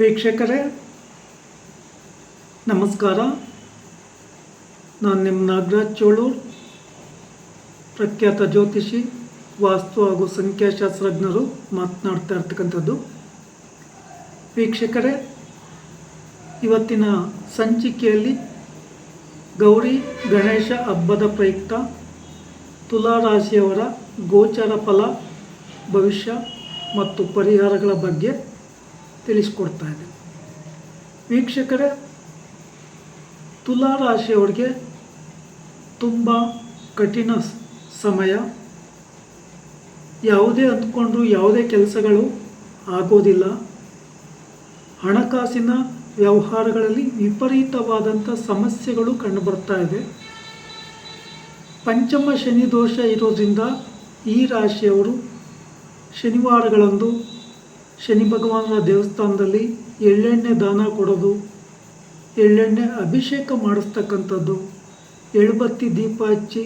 ವೀಕ್ಷಕರೇ, ನಮಸ್ಕಾರ. ನಾನು ನಿಮ್ಮ ನಾಗರಾಜ್ ಚೋಳೂರ್, ಪ್ರಖ್ಯಾತ ಜ್ಯೋತಿಷಿ, ವಾಸ್ತು ಹಾಗೂ ಸಂಖ್ಯಾಶಾಸ್ತ್ರಜ್ಞರು ಮಾತನಾಡ್ತಾ ಇರ್ತಕ್ಕಂಥದ್ದು. ವೀಕ್ಷಕರೇ, ಇವತ್ತಿನ ಸಂಚಿಕೆಯಲ್ಲಿ ಗೌರಿ ಗಣೇಶ ಹಬ್ಬದ ಪ್ರಯುಕ್ತ ತುಲಾರಾಶಿಯವರ ಗೋಚರ ಫಲ, ಭವಿಷ್ಯ ಮತ್ತು ಪರಿಹಾರಗಳ ಬಗ್ಗೆ ತಿಳಿಸ್ಕೊಡ್ತಾ ಇದೆ ವೀಕ್ಷಕರೇ ತುಲಾ ರಾಶಿಯವರಿಗೆ ತುಂಬ ಕಠಿಣ ಸಮಯ. ಯಾವುದೇ ಅಂದ್ಕೊಂಡ್ರೂ ಯಾವುದೇ ಕೆಲಸಗಳು ಆಗೋದಿಲ್ಲ. ಹಣಕಾಸಿನ ವ್ಯವಹಾರಗಳಲ್ಲಿ ವಿಪರೀತವಾದಂಥ ಸಮಸ್ಯೆಗಳು ಕಂಡುಬರ್ತಾ ಇದೆ ಪಂಚಮ ಶನಿ ದೋಷ ಇರೋದ್ರಿಂದ ಈ ರಾಶಿಯವರು ಶನಿವಾರಗಳಂದು ಶನಿ ಭಗವಾನರ ದೇವಸ್ಥಾನದಲ್ಲಿ ಎಳ್ಳೆಣ್ಣೆ ದಾನ ಕೊಡೋದು, ಎಳ್ಳೆಣ್ಣೆ ಅಭಿಷೇಕ ಮಾಡಿಸ್ತಕ್ಕಂಥದ್ದು, ಎಳುಬತ್ತಿ ದೀಪ ಹಚ್ಚಿ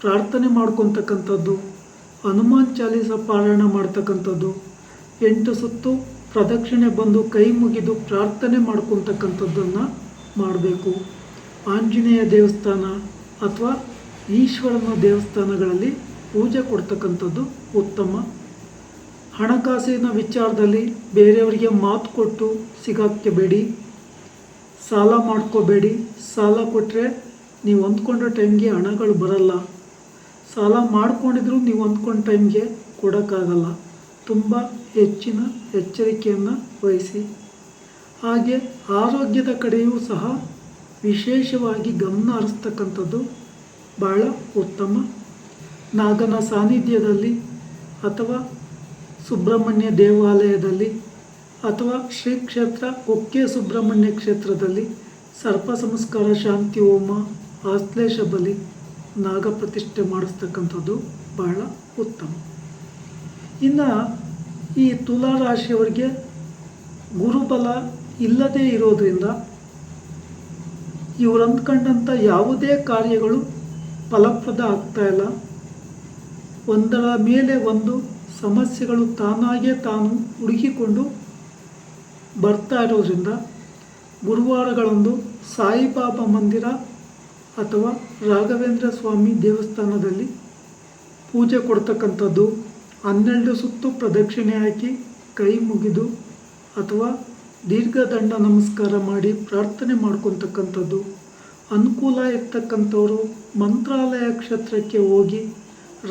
ಪ್ರಾರ್ಥನೆ ಮಾಡ್ಕೊತಕ್ಕಂಥದ್ದು, ಹನುಮಾನ್ ಚಾಲೀಸ ಪಾರಾಯಣ ಮಾಡ್ತಕ್ಕಂಥದ್ದು, ಎಂಟು ಸುತ್ತು ಪ್ರದಕ್ಷಿಣೆ ಬಂದು ಕೈ ಮುಗಿದು ಪ್ರಾರ್ಥನೆ ಮಾಡ್ಕೊತಕ್ಕಂಥದ್ದನ್ನು ಮಾಡಬೇಕು. ಆಂಜನೇಯ ದೇವಸ್ಥಾನ ಅಥವಾ ಈಶ್ವರನ ದೇವಸ್ಥಾನಗಳಲ್ಲಿ ಪೂಜೆ ಕೊಡ್ತಕ್ಕಂಥದ್ದು ಉತ್ತಮ ಹಣಕಾಸಿನ ವಿಚಾರದಲ್ಲಿ ಬೇರೆಯವರಿಗೆ ಮಾತು ಕೊಟ್ಟು ಸಿಗಾಕ್ಕಬೇಡಿ. ಸಾಲ ಮಾಡ್ಕೋಬೇಡಿ. ಸಾಲ ಕೊಟ್ಟರೆ ನೀವು ಅಂದ್ಕೊಂಡ್ರೆ ಟೈಮ್ಗೆ ಹಣಗಳು ಬರಲ್ಲ. ಸಾಲ ಮಾಡ್ಕೊಂಡಿದ್ರು ನೀವು ಅಂದ್ಕೊಂಡ ಟೈಮ್ಗೆ ಕೊಡೋಕ್ಕಾಗಲ್ಲ. ತುಂಬ ಹೆಚ್ಚಿನ ಎಚ್ಚರಿಕೆಯನ್ನು ವಹಿಸಿ. ಹಾಗೆ ಆರೋಗ್ಯದ ಕಡೆಯೂ ಸಹ ವಿಶೇಷವಾಗಿ ಗಮನ ಹರಿಸ್ತಕ್ಕಂಥದ್ದು ಭಾಳ ಉತ್ತಮ. ನಾಗನ ಸಾನ್ನಿಧ್ಯದಲ್ಲಿ ಅಥವಾ ಸುಬ್ರಹ್ಮಣ್ಯ ದೇವಾಲಯದಲ್ಲಿ ಅಥವಾ ಶ್ರೀ ಕ್ಷೇತ್ರ ಕುಕ್ಕೆ ಸುಬ್ರಹ್ಮಣ್ಯ ಕ್ಷೇತ್ರದಲ್ಲಿ ಸರ್ಪ ಸಂಸ್ಕಾರ ಶಾಂತಿ ಹೋಮ ಆಶ್ಲೇಷ ಬಲಿ ನಾಗ ಪ್ರತಿಷ್ಠೆ ಮಾಡಿಸ್ತಕ್ಕಂಥದ್ದು ಬಹಳ ಉತ್ತಮ. ಇನ್ನು ಈ ತುಲಾ ರಾಶಿಯವರಿಗೆ ಗುರುಬಲ ಇಲ್ಲದೇ ಇರೋದ್ರಿಂದ ಇವರು ಅಂದ್ಕೊಂಡಂಥ ಯಾವುದೇ ಕಾರ್ಯಗಳು ಫಲಪ್ರದ ಆಗ್ತಾ ಇಲ್ಲ. ಒಂದರ ಮೇಲೆ ಒಂದು ಸಮಸ್ಯೆಗಳು ತಾನಾಗೇ ತಾನು ಹುಡುಕಿಕೊಂಡು ಬರ್ತಾ ಇರೋದ್ರಿಂದ ಗುರುವಾರಗಳಂದು ಸಾಯಿಬಾಬಾ ಮಂದಿರ ಅಥವಾ ರಾಘವೇಂದ್ರ ಸ್ವಾಮಿ ದೇವಸ್ಥಾನದಲ್ಲಿ ಪೂಜೆ ಕೊಡ್ತಕ್ಕಂಥದ್ದು, ಹನ್ನೆರಡು ಸುತ್ತು ಪ್ರದಕ್ಷಿಣೆ ಹಾಕಿ ಕೈ ಮುಗಿದು ಅಥವಾ ದೀರ್ಘದಂಡ ನಮಸ್ಕಾರ ಮಾಡಿ ಪ್ರಾರ್ಥನೆ ಮಾಡ್ಕೊತಕ್ಕಂಥದ್ದು. ಅನುಕೂಲ ಇರ್ತಕ್ಕಂಥವರು ಮಂತ್ರಾಲಯ ಕ್ಷೇತ್ರಕ್ಕೆ ಹೋಗಿ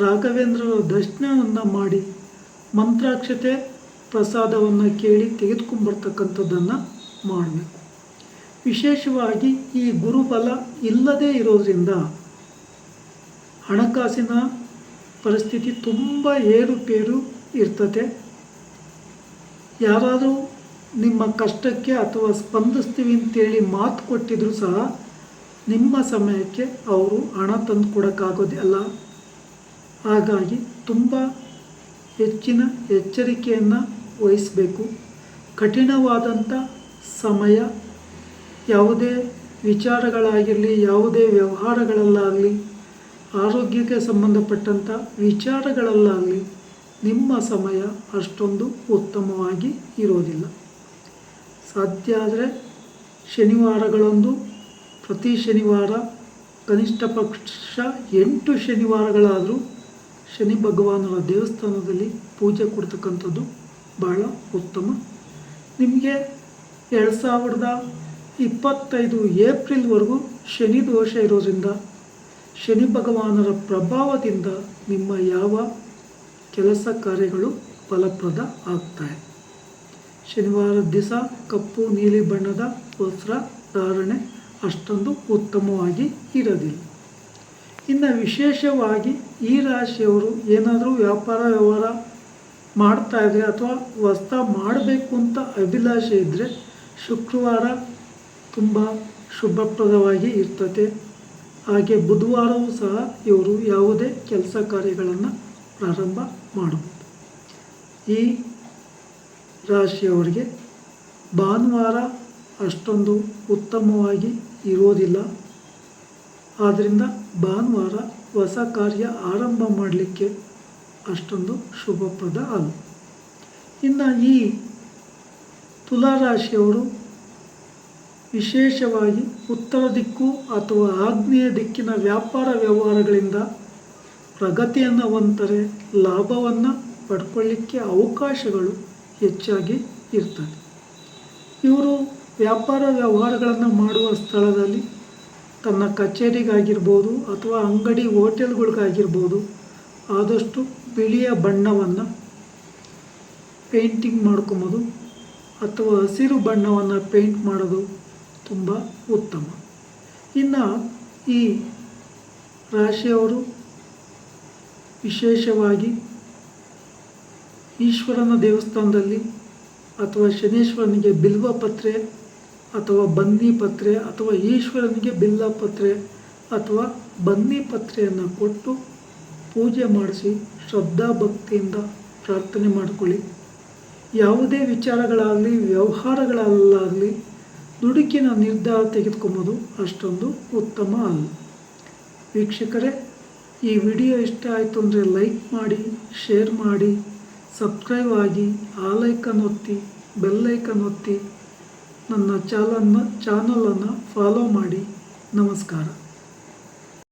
ರಾಘವೇಂದ್ರರ ದರ್ಶನವನ್ನು ಮಾಡಿ ಮಂತ್ರಾಕ್ಷತೆ ಪ್ರಸಾದವನ್ನು ಕೇಳಿ ತೆಗೆದುಕೊಂಡ್ಬರ್ತಕ್ಕಂಥದ್ದನ್ನು ಮಾಡಬೇಕು. ವಿಶೇಷವಾಗಿ ಈ ಗುರುಬಲ ಇಲ್ಲದೇ ಇರೋದರಿಂದ ಹಣಕಾಸಿನ ಪರಿಸ್ಥಿತಿ ತುಂಬ ಏರುಪೇರು ಇರ್ತದೆ. ಯಾರಾದರೂ ನಿಮ್ಮ ಕಷ್ಟಕ್ಕೆ ಅಥವಾ ಸ್ಪಂದಿಸ್ತೀವಿ ಅಂತೇಳಿ ಮಾತು ಕೊಟ್ಟಿದ್ರು ಸಹ ನಿಮ್ಮ ಸಮಯಕ್ಕೆ ಅವರು ಹಣ ತಂದು ಕೊಡೋಕ್ಕಾಗೋದಿಲ್ಲ. ಹಾಗಾಗಿ ತುಂಬ ಹೆಚ್ಚಿನ ಎಚ್ಚರಿಕೆಯನ್ನು ವಹಿಸಬೇಕು. ಕಠಿಣವಾದಂಥ ಸಮಯ ಯಾವುದೇ ವಿಚಾರಗಳಾಗಿರಲಿ, ಯಾವುದೇ ವ್ಯವಹಾರಗಳಲ್ಲಾಗಲಿ, ಆರೋಗ್ಯಕ್ಕೆ ಸಂಬಂಧಪಟ್ಟಂಥ ವಿಚಾರಗಳಲ್ಲಾಗಲಿ ನಿಮ್ಮ ಸಮಯ ಅಷ್ಟೊಂದು ಉತ್ತಮವಾಗಿ ಇರೋದಿಲ್ಲ. ಸಾಧ್ಯ ಆದರೆ ಶನಿವಾರಗಳೊಂದು ಪ್ರತಿ ಶನಿವಾರ ಕನಿಷ್ಠ ಪಕ್ಷ ಎಂಟು ಶನಿವಾರಗಳಾದರೂ ಶನಿ ಭಗವಾನರ ದೇವಸ್ಥಾನದಲ್ಲಿ ಪೂಜೆ ಕೊಡ್ತಕ್ಕಂಥದ್ದು ಭಾಳ ಉತ್ತಮ. ನಿಮಗೆ ಎರಡು ಸಾವಿರದ ಇಪ್ಪತ್ತೈದು ಏಪ್ರಿಲ್ವರೆಗೂ ಶನಿ ದೋಷ ಇರೋದ್ರಿಂದ, ಶನಿ ಭಗವಾನರ ಪ್ರಭಾವದಿಂದ ನಿಮ್ಮ ಯಾವ ಕೆಲಸ ಕಾರ್ಯಗಳು ಫಲಪ್ರದ ಆಗ್ತಾಯಿದೆ ಶನಿವಾರ ದಿವಸ ಕಪ್ಪು, ನೀಲಿ ಬಣ್ಣದ ವಸ್ತ್ರ ಧಾರಣೆ ಅಷ್ಟೊಂದು ಉತ್ತಮವಾಗಿ ಇರೋದಿಲ್ಲ. ಇನ್ನು ವಿಶೇಷವಾಗಿ ಈ ರಾಶಿಯವರು ಏನಾದರೂ ವ್ಯಾಪಾರ ವ್ಯವಹಾರ ಮಾಡ್ತಾ ಇದ್ರೆ ಅಥವಾ ವಸ್ತ ಮಾಡಬೇಕು ಅಂತ ಅಭಿಲಾಷೆ ಇದ್ದರೆ ಶುಕ್ರವಾರ ತುಂಬ ಶುಭಪ್ರದವಾಗಿ ಇರ್ತದೆ ಹಾಗೆ ಬುಧವಾರವೂ ಸಹ ಇವರು ಯಾವುದೇ ಕೆಲಸ ಕಾರ್ಯಗಳನ್ನು ಪ್ರಾರಂಭ ಮಾಡಬಹುದು. ಈ ರಾಶಿಯವರಿಗೆ ಭಾನುವಾರ ಅಷ್ಟೊಂದು ಉತ್ತಮವಾಗಿ ಇರೋದಿಲ್ಲ. ಆದ್ದರಿಂದ ಭಾನುವಾರ ಹೊಸ ಕಾರ್ಯ ಆರಂಭ ಮಾಡಲಿಕ್ಕೆ ಅಷ್ಟೊಂದು ಶುಭಪ್ರದ ಅಲ್ಲ. ಇನ್ನು ಈ ತುಲಾರಾಶಿಯವರು ವಿಶೇಷವಾಗಿ ಉತ್ತರ ದಿಕ್ಕು ಅಥವಾ ಆಗ್ನೇಯ ದಿಕ್ಕಿನ ವ್ಯಾಪಾರ ವ್ಯವಹಾರಗಳಿಂದ ಪ್ರಗತಿಯನ್ನು ಹೊಂದರೆ ಲಾಭವನ್ನು ಪಡ್ಕೊಳ್ಳಿಕ್ಕೆ ಅವಕಾಶಗಳು ಹೆಚ್ಚಾಗಿ ಇರ್ತದೆ. ಇವರು ವ್ಯಾಪಾರ ವ್ಯವಹಾರಗಳನ್ನು ಮಾಡುವ ಸ್ಥಳದಲ್ಲಿ ತನ್ನ ಕಚೇರಿಗಾಗಿರ್ಬೋದು ಅಥವಾ ಅಂಗಡಿ ಹೋಟೆಲ್ಗಳಿಗಾಗಿರ್ಬೋದು ಆದಷ್ಟು ಬಿಳಿಯ ಬಣ್ಣವನ್ನು ಪೇಂಟಿಂಗ್ ಮಾಡ್ಕೊಬೋದು ಅಥವಾ ಹಸಿರು ಬಣ್ಣವನ್ನು ಪೇಂಟ್ ಮಾಡೋದು ತುಂಬ ಉತ್ತಮ. ಇನ್ನು ಈ ರಾಶಿಯವರು ವಿಶೇಷವಾಗಿ ಈಶ್ವರನ ದೇವಸ್ಥಾನದಲ್ಲಿ ಅಥವಾ ಶನೇಶ್ವರನಿಗೆ ಬಿಲ್ವ ಪತ್ರೆ ಅಥವಾ ಬನ್ನಿ ಪತ್ರೆ ಅಥವಾ ಈಶ್ವರನಿಗೆ ಬಿಲ್ಲ ಪತ್ರೆ ಅಥವಾ ಬನ್ನಿ ಪತ್ರೆಯನ್ನು ಕೊಟ್ಟು ಪೂಜೆ ಮಾಡಿಸಿ ಶ್ರದ್ಧಾ ಭಕ್ತಿಯಿಂದ ಪ್ರಾರ್ಥನೆ ಮಾಡಿಕೊಳ್ಳಿ. ಯಾವುದೇ ವಿಚಾರಗಳಾಗಲಿ, ವ್ಯವಹಾರಗಳಲ್ಲಾಗಲಿ ದುಡುಕಿನ ನಿರ್ಧಾರ ತೆಗೆದುಕೊಂಬೋದು ಅಷ್ಟೊಂದು ಉತ್ತಮ ಅಲ್ಲ. ವೀಕ್ಷಕರೇ, ಈ ವಿಡಿಯೋ ಇಷ್ಟ ಆಯಿತು ಅಂದರೆ ಲೈಕ್ ಮಾಡಿ, ಶೇರ್ ಮಾಡಿ, ಸಬ್ಸ್ಕ್ರೈಬ್ ಆಗಿ ಆಲೈಕನ್ ಒತ್ತಿ ಬೆಲ್ಲೈಕನ್ ಒತ್ತಿ ನನ್ನ ಚಾಲನ್ನ ಚಾನಲನ್ನು ಫಾಲೋ ಮಾಡಿ. ನಮಸ್ಕಾರ.